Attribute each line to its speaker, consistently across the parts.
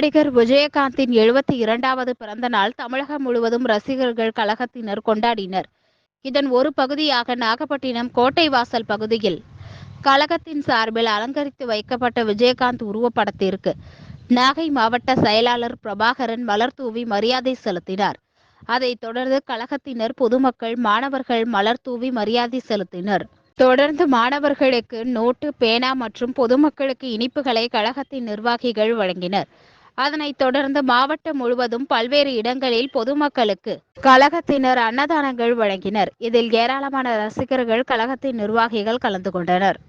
Speaker 1: நடிகர் விஜயகாந்தின் எழுபத்தி இரண்டாவது பிறந்த நாள் தமிழகம் முழுவதும் ரசிகர்கள் கழகத்தினர் கொண்டாடினர். இதன் ஒரு பகுதியாக நாகப்பட்டினம் கோட்டை வாசல் பகுதியில் கழகத்தின் சார்பில் அலங்கரித்து வைக்கப்பட்ட விஜயகாந்த் உருவப்படத்திற்கு நாகை மாவட்ட செயலாளர் பிரபாகரன் மலர் தூவி மரியாதை செலுத்தினார். அதைத் தொடர்ந்து கழகத்தினர் பொதுமக்கள் மாணவர்கள் மலர் தூவி மரியாதை செலுத்தினர். தொடர்ந்து மாணவர்களுக்கு நோட்டு பேனா மற்றும் பொதுமக்களுக்கு இனிப்புகளை கழகத்தின் நிர்வாகிகள் வழங்கினர். அதனைத் தொடர்ந்து மாவட்டம் முழுவதும் பல்வேறு இடங்களில் பொதுமக்களுக்கு கழகத்தினர் அன்னதானங்கள் வழங்கினர். இதில் ஏராளமான ரசிகர்கள் கழகத்தின் நிர்வாகிகள் கலந்து கொண்டனர்.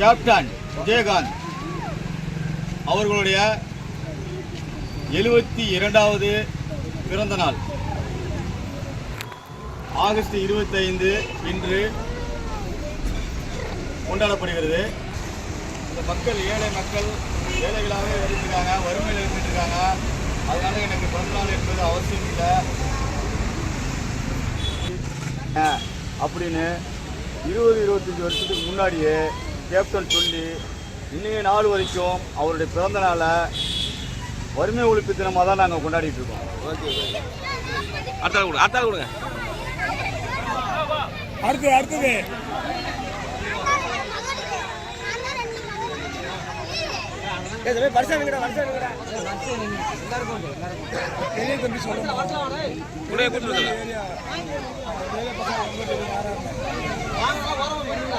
Speaker 2: கேப்டன் விஜயகாந்த் அவர்களுடைய எழுபத்தி இரண்டாவது பிறந்த நாள். ஆகஸ்ட் இருபத்தைந்து இன்று கொண்டாடப்படுகிறது. இந்த மக்கள் ஏழை மக்கள் ஏழைகளாகவே இருந்திருக்காங்க வறுமையில் இருந்துட்டு அதனால எனக்கு பிறந்த நாள் என்பது அவசியம் இல்லை. அப்படின்னு இருபது இருபத்தஞ்சி வருஷத்துக்கு முன்னாடியே கேப்டன் சொல்லி இன்னைய நாள் வரைக்கும் அவருடைய பிறந்த நாளை வறுமை ஒழிப்பு தினமாக தான் நாங்கள் கொண்டாடிட்டு இருக்கோம்.
Speaker 3: அடுத்தாள் கொடுங்க அடுத்தாள் கொடுங்க.
Speaker 4: அடுத்தது. அடுத்தது பெரிய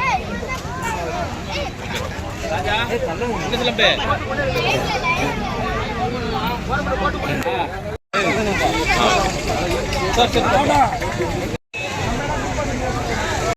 Speaker 4: சொல்லணும்